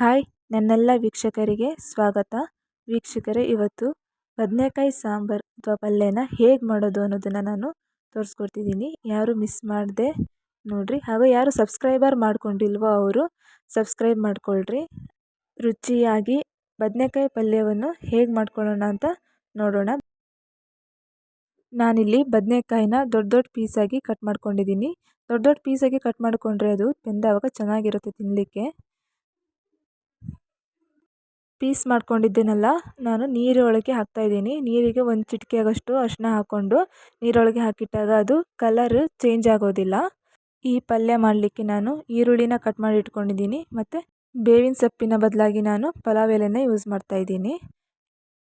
Hi, ನನ್ನೆಲ್ಲ ವೀಕ್ಷಕರಿಗೆ ಸ್ವಾಗತ. ವೀಕ್ಷಕರೇ, ಇವತ್ತು ಬದನೆಕಾಯಿ ಸಾಂಬಾರು ಅಥವಾ ಪಲ್ಯನ ಹೇಗೆ ಮಾಡೋದು ಅನ್ನೋದನ್ನು ನಾನು ತೋರಿಸ್ಕೊಡ್ತಿದ್ದೀನಿ. ಯಾರು ಮಿಸ್ ಮಾಡಿದೆ ನೋಡಿರಿ. ಹಾಗೂ ಯಾರು ಸಬ್ಸ್ಕ್ರೈಬರ್ ಮಾಡ್ಕೊಂಡಿಲ್ವೋ ಅವರು ಸಬ್ಸ್ಕ್ರೈಬ್ ಮಾಡ್ಕೊಳ್ರಿ. ರುಚಿಯಾಗಿ ಬದನೆಕಾಯಿ ಪಲ್ಯವನ್ನು ಹೇಗೆ ಮಾಡ್ಕೊಳ್ಳೋಣ ಅಂತ ನೋಡೋಣ. ನಾನಿಲ್ಲಿ ಬದನೆಕಾಯಿನ ದೊಡ್ಡ ದೊಡ್ಡ ಪೀಸಾಗಿ ಕಟ್ ಮಾಡ್ಕೊಂಡಿದ್ದೀನಿ. ದೊಡ್ಡ ದೊಡ್ಡ ಪೀಸಾಗಿ ಕಟ್ ಮಾಡಿಕೊಂಡ್ರೆ ಅದು ಬೆಂದಾವಾಗ ಚೆನ್ನಾಗಿರುತ್ತೆ ತಿನ್ನಲಿಕ್ಕೆ ಪೀಸ್ ಮಾಡ್ಕೊಂಡಿದ್ದೀನಲ್ಲ, ನಾನು ನೀರೊಳಗೆ ಹಾಕ್ತಾಯಿದ್ದೀನಿ ನೀರಿಗೆ ಒಂದು ಚಿಟಿಕೆ ಆಗೋಷ್ಟು ಅರಿಶಿನ ಹಾಕ್ಕೊಂಡು ನೀರೊಳಗೆ ಹಾಕಿಟ್ಟಾಗ ಅದು ಕಲರ್ ಚೇಂಜ್ ಆಗೋದಿಲ್ಲ. ಈ ಪಲ್ಯ ಮಾಡಲಿಕ್ಕೆ ನಾನು ಈರುಳ್ಳಿನ ಕಟ್ ಮಾಡಿ ಇಟ್ಕೊಂಡಿದ್ದೀನಿ ಮತ್ತು ಬೇವಿನ ಸೊಪ್ಪಿನ ಬದಲಾಗಿ ನಾನು ಪಲಾವ್ ಎಲೆನ ಯೂಸ್ ಮಾಡ್ತಾಯಿದ್ದೀನಿ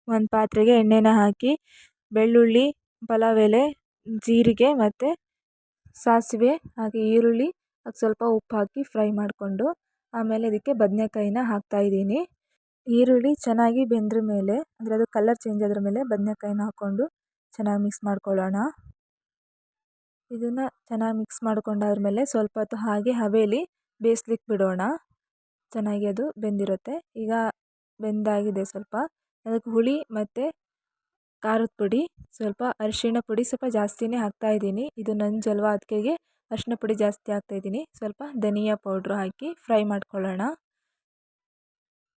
ಒಂದು ಪಾತ್ರೆಗೆ ಎಣ್ಣೆನ ಹಾಕಿ, ಬೆಳ್ಳುಳ್ಳಿ, ಪಲಾವ್ ಎಲೆ, ಜೀರಿಗೆ ಮತ್ತು ಸಾಸಿವೆ, ಹಾಗೆ ಈರುಳ್ಳಿ ಸ್ವಲ್ಪ ಉಪ್ಪು ಹಾಕಿ ಫ್ರೈ ಮಾಡಿಕೊಂಡು ಆಮೇಲೆ ಇದಕ್ಕೆ ಬದನೆಕಾಯಿನ ಹಾಕ್ತಾಯಿದ್ದೀನಿ ಈರುಳ್ಳಿ ಚೆನ್ನಾಗಿ ಬೆಂದ್ರ ಮೇಲೆ, ಅಂದರೆ ಅದು ಕಲರ್ ಚೇಂಜ್ ಆದ್ರ ಮೇಲೆ ಬದನೇಕಾಯಿನ ಹಾಕ್ಕೊಂಡು ಚೆನ್ನಾಗಿ ಮಿಕ್ಸ್ ಮಾಡ್ಕೊಳ್ಳೋಣ. ಇದನ್ನು ಚೆನ್ನಾಗಿ ಮಿಕ್ಸ್ ಮಾಡ್ಕೊಂಡಾದ್ಮೇಲೆ ಸ್ವಲ್ಪ ಹೊತ್ತು ಹಾಗೆ ಹಬೆಯಲ್ಲಿ ಬೇಯಿಸ್ಲಿಕ್ಕೆ ಬಿಡೋಣ. ಚೆನ್ನಾಗಿ ಅದು ಬೆಂದಿರುತ್ತೆ. ಈಗ ಬೆಂದಾಗಿದೆ ಸ್ವಲ್ಪ. ಅದಕ್ಕೆ ಹುಳಿ ಮತ್ತು ಖಾರದ ಪುಡಿ, ಸ್ವಲ್ಪ ಅರಿಶಿಣ ಪುಡಿ ಸ್ವಲ್ಪ ಜಾಸ್ತಿನೇ ಹಾಕ್ತಾ ಇದ್ದೀನಿ. ಇದು ನಂಜಲ್ವ ಅದಕ್ಕೆ ಅರಿಶಿಣ ಪುಡಿ ಜಾಸ್ತಿ ಹಾಕ್ತಾಯಿದ್ದೀನಿ ಸ್ವಲ್ಪ ಧನಿಯಾ ಪೌಡ್ರು ಹಾಕಿ ಫ್ರೈ ಮಾಡ್ಕೊಳ್ಳೋಣ.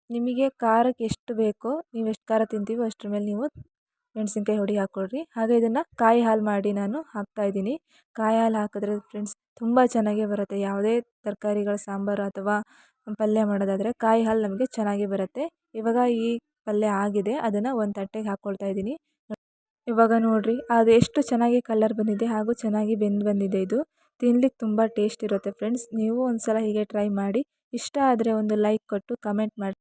ನಿಮಗೆ ಖಾರಕ್ಕೆ ಎಷ್ಟು ಬೇಕೋ, ನೀವು ಎಷ್ಟು ಖಾರ ತಿಂತೀವೋ ಅಷ್ಟರ ಮೇಲೆ ನೀವು ಮೆಣಸಿನ್ಕಾಯಿ ಹುಡಿ ಹಾಕ್ಕೊಳ್ರಿ. ಹಾಗೆ ಇದನ್ನು ಕಾಯಿ ಹಾಲು ಮಾಡಿ ನಾನು ಹಾಕ್ತಾಯಿದ್ದೀನಿ ಕಾಯಿ ಹಾಲು ಹಾಕಿದ್ರೆ ಫ್ರೆಂಡ್ಸ್ ತುಂಬ ಚೆನ್ನಾಗೇ ಬರುತ್ತೆ. ಯಾವುದೇ ತರಕಾರಿಗಳ ಸಾಂಬಾರು ಅಥವಾ ಪಲ್ಯ ಮಾಡೋದಾದರೆ ಕಾಯಿ ಹಾಲು ನಮಗೆ ಚೆನ್ನಾಗಿ ಬರುತ್ತೆ. ಇವಾಗ ಈ ಪಲ್ಯ ಆಗಿದೆ, ಅದನ್ನು ಒಂದು ತಟ್ಟೆಗೆ ಹಾಕ್ಕೊಳ್ತಾ ಇದ್ದೀನಿ. ಇವಾಗ ನೋಡಿರಿ, ಅದು ಎಷ್ಟು ಚೆನ್ನಾಗಿ ಕಲರ್ ಬಂದಿದೆ ಹಾಗೂ ಚೆನ್ನಾಗಿ ಬೆಂದು ಬಂದಿದೆ ಇದು. ತಿನ್ಲಿಕ್ಕೆ ತುಂಬ ಟೇಸ್ಟ್ ಇರುತ್ತೆ ಫ್ರೆಂಡ್ಸ್ ನೀವು ಒಂದು ಸಲ ಹೀಗೆ ಟ್ರೈ ಮಾಡಿ, ಇಷ್ಟ ಆದರೆ ಒಂದು ಲೈಕ್ ಕೊಟ್ಟು ಕಮೆಂಟ್ ಮಾಡಿ.